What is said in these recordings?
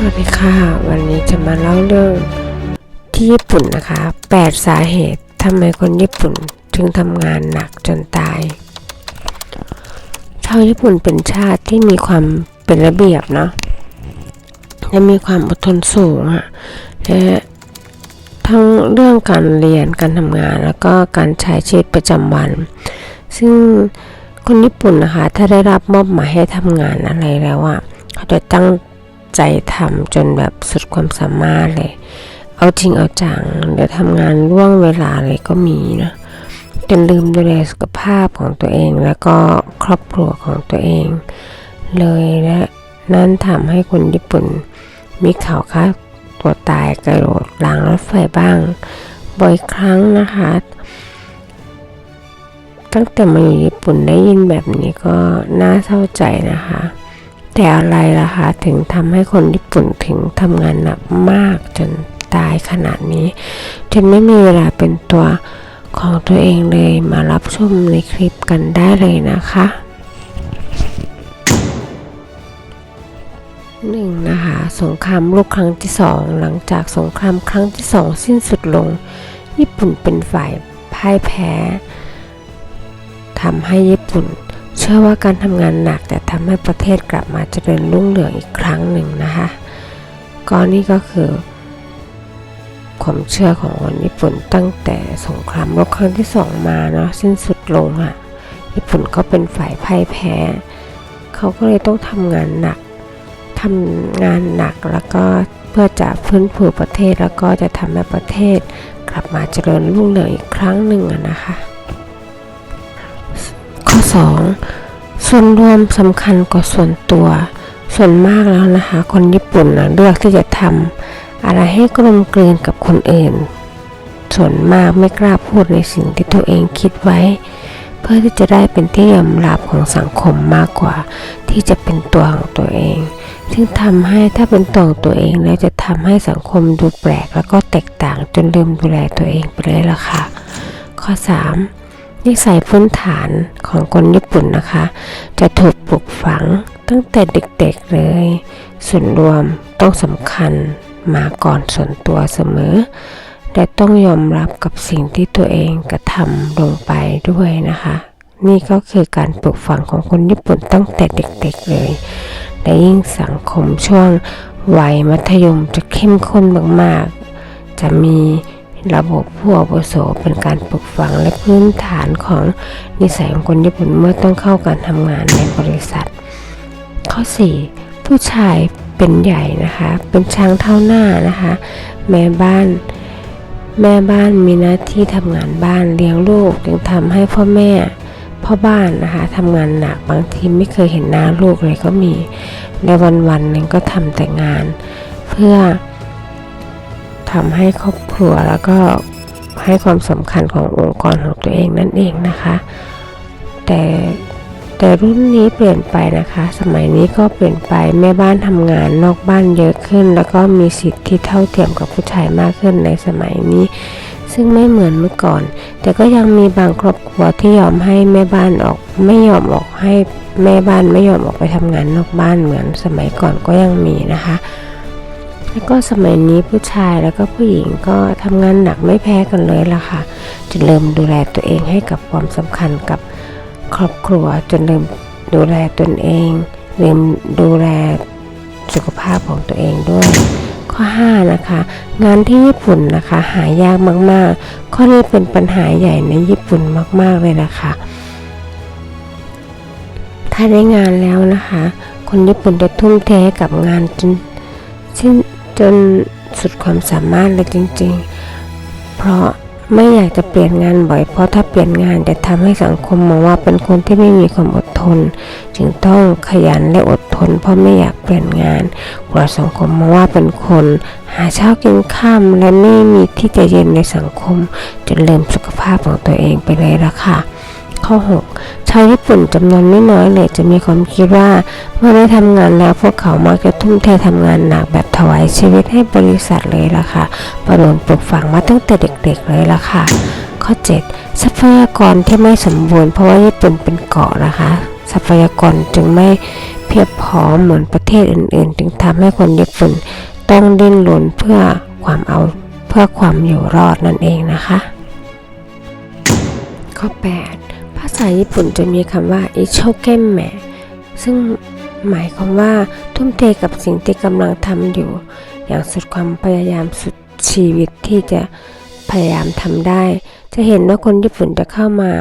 สวัสดีค่ะ วันนี้จะมาเล่าเรื่องที่ญี่ปุ่นนะคะ 8 สาเหตุทำไมคนญี่ปุ่นถึงทำงานหนักจนตาย ชาวญี่ปุ่นเป็นชาติที่มีความเป็นระเบียบเนาะและมีความอดทนสูงอะและทั้งเรื่องการเรียนการทำงานแล้วก็การใช้ชีวิตประจำวัน ซึ่งคนญี่ปุ่นนะคะ ถ้าได้รับมอบหมายให้ทำงานอะไรแล้วอะเขาจะตั้ง ใจทำจนแบบสุดความสามารถเลย เอาจริงเอาจังเดี๋ยวทำงานล่วงเวลาเลยก็มีนะจนลืมดูแลสุขภาพของตัวเองแล้วก็ครอบครัวของตัวเอง เลยและนั่นทำให้คนญี่ปุ่นมีข่าวฆ่าตัวตายกระโดดรางรถไฟบ้าง บ่อยครั้งนะคะ ตั้งแต่มาอยู่ญี่ปุ่นได้ยินแบบนี้ก็น่าเศร้าใจนะคะ แต่อะไรล่ะคะ ถึงทำให้คนญี่ปุ่นถึงทำงานหนักมากจนตายขนาดนี้จนไม่มีเวลาเป็นตัวของตัวเองเลยมารับชมในคลิปกันได้เลยนะคะหนึ่งนะคะสงครามโลกครั้งที่สองหลังจากสงครามครั้งที่สองสิ้นสุดลง ญี่ปุ่นเป็นฝ่ายพ่ายแพ้ทำให้ญี่ปุ่น ชื่อว่าการทำงานหนักแต่ทำให้ประเทศกลับมาเจริญรุ่งเรืองอีกครั้งหนึ่งนะคะก็นี่ก็คือความเชื่อของคนญี่ปุ่นตั้งแต่สงครามโลกครั้งที่สองมาเนาะสิ้นสุดลงอะ่ะญี่ปุ่นก็เป็นฝ่ายพ่ายแพ้ เขาก็เลยต้องทำงานหนักทำงานหนักแล้วก็เพื่อจะฟื้นฟูประเทศแล้วก็จะทำให้ประเทศกลับมาเจริญรุ่งเรืองอีกครั้งหนึ่งอะนะคะ ข้อ 2 ส่วนรวมสำคัญกว่าส่วนตัว ส่วนมากแล้วนะคะ คนญี่ปุ่นนะเลือกที่จะทำอะไรให้กลมกลืนกับคนอื่น ส่วนมากไม่กล้าพูดในสิ่งที่ตัวเองคิดไว้ เพื่อที่จะได้เป็นที่ยอมรับของสังคมมากกว่า ที่จะเป็นตัวของตัวเอง ซึ่งทำให้ถ้าเป็นตัวของตัวเองแล้วจะทำให้สังคมดูแปลก แล้วก็แตกต่างจนลืมดูแลตัวเองไปเลยล่ะค่ะ ข้อ 3 นิสัยพื้นฐานของคนญี่ปุ่นนะคะ จะถูกปลูกฝังตั้งแต่เด็กๆเลย ส่วนรวมต้องสำคัญมาก่อนส่วนตัวเสมอ และต้องยอมรับกับสิ่งที่ตัวเองกระทำลงไปด้วยนะคะ นี่ก็คือการปลูกฝังของคนญี่ปุ่นตั้งแต่เด็กๆเลยและยิ่งสังคมช่วงวัยมัธยมจะเข้มข้นมากๆ จะมี ระบบผู้อาวุโสเป็นการปลูกฝังและพื้นฐานของนิสัยของคนญี่ปุ่นเมื่อต้องเข้าการทำงานในบริษัท ข้อ 4 ผู้ชายเป็นใหญ่นะคะ เป็นช้างเท่าหน้านะคะ แม่บ้าน แม่บ้านมีหน้าที่ทำงานบ้านเลี้ยงลูกจึงทำให้พ่อแม่พ่อบ้านนะคะทำงานหนักบางทีไม่เคยเห็นหน้าลูกเลยก็มีในวันวันหนึ่งก็ทำแต่งาน เพื่อ ทำให้ครอบครัวแล้วก็ให้ความสำคัญขององค์กรของตัวเองนั่นเองนะคะ แต่แต่รุ่นนี้เปลี่ยนไปนะคะ สมัยนี้ก็เปลี่ยนไปแม่บ้านทำงานนอกบ้านเยอะขึ้น แล้วก็มีสิทธิ์ที่เท่าเทียมกับผู้ชายมากขึ้นในสมัยนี้ ซึ่งไม่เหมือนเมื่อก่อน แต่ก็ยังมีบางครอบครัวที่ยอมให้แม่บ้านออก ไม่ยอมออกให้แม่บ้านไม่ยอมออกไปทำงานนอกบ้านเหมือนสมัยก่อนก็ยังมีนะคะ แล้วก็สมัยนี้ผู้ชายแล้วก็ผู้หญิงก็ทำงานหนักไม่แพ้กันเลยล่ะค่ะจนเริ่มดูแลตัวเองให้กับความสำคัญกับครอบครัวจนเริ่มดูแลตนเองเริ่มดูแลสุขภาพของตัวเองด้วย ข้อ 5 นะคะ งานที่ญี่ปุ่นนะคะ หายากมากๆ ข้อนี้เป็นปัญหาใหญ่ในญี่ปุ่นมาก ๆ เลยนะคะ ถ้าได้งานแล้วนะคะ คนญี่ปุ่นจะทุ่มเทกับงานจนสิ้น จนสุดความสามารถเลยจริง ๆ เพราะไม่อยากจะเปลี่ยนงานบ่อย เพราะถ้าเปลี่ยนงานจะทำให้สังคมมองว่าเป็นคนที่ไม่มีความอดทน จึงต้องขยันและอดทน เพราะไม่อยากเปลี่ยนงานกลัวสังคมมองว่าเป็นคน หาเช้ากินข้ามและไม่มีที่จะเย็นในสังคมจนเริ่มสุขภาพของตัวเองไปเลยละค่ะ ข้อ 6 ชาวญี่ปุ่นจำนวนไม่น้อยเลยจะมีความคิดว่าเมื่อได้ทำงานแล้วพวกเขามักจะทุ่มเททำงานหนักแบบถวายชีวิตให้บริษัทเลยล่ะค่ะประโดนปลูกฝังมาตั้งแต่เด็กๆเลยล่ะค่ะ ข้อ 7 ทรัพยากรที่ไม่สมบูรณ์เพราะว่าญี่ปุ่นเป็นเกาะนะคะทรัพยากรจึงไม่เพียบพร้อมเหมือนประเทศอื่น ๆ จึงทำให้คนญี่ปุ่นต้องดิ้นรนเพื่อความเอาเพื่อความอยู่รอดนั่นเองนะคะ ข้อ 8 ษาญี่ปุ่นจะมีคำว่าอิโชเกมแมซึ่งหมายความว่าทุ่มเทกับสิ่งที่กำลังทำอยู่ อย่างสุดความพยายามสุดชีวิตที่จะ พยายามทำได้ จะเห็นว่าคนญี่ปุ่นจะเข้ามา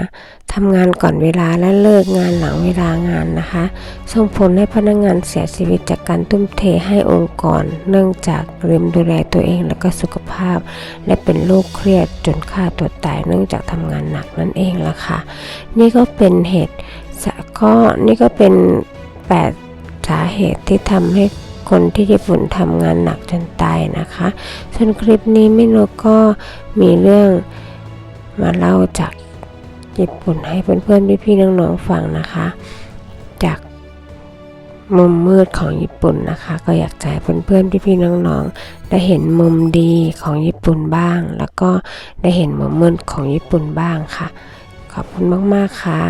ทำงานก่อนเวลาและเลิกงานหลังเวลางานนะคะ ส่งผลให้พนักงานเสียชีวิตจากการทุ่มเทให้องค์กร เนื่องจากลืมดูแลตัวเองและก็สุขภาพ และเป็นโรคเครียดจนฆ่าตัวตายเนื่องจากทำงานหนักนั่นเองล่ะค่ะ นี่ก็เป็นเหตุสะก็นี่ก็เป็น 8 สาเหตุที่ทำให้ คนที่ญี่ปุ่นทำงานหนักจนตายนะคะ ส่วนคลิปนี้มิโนก็มีเรื่องมาเล่าจากญี่ปุ่นให้เพื่อนๆพี่ๆน้องๆฟังนะคะ จากมุมมืดของญี่ปุ่นนะคะ ก็อยากจะให้เพื่อนๆพี่ๆน้องๆได้เห็นมุมดีของญี่ปุ่นบ้าง แล้วก็ได้เห็นมุมมืดของญี่ปุ่นบ้างค่ะ ขอบคุณมากๆค่ะ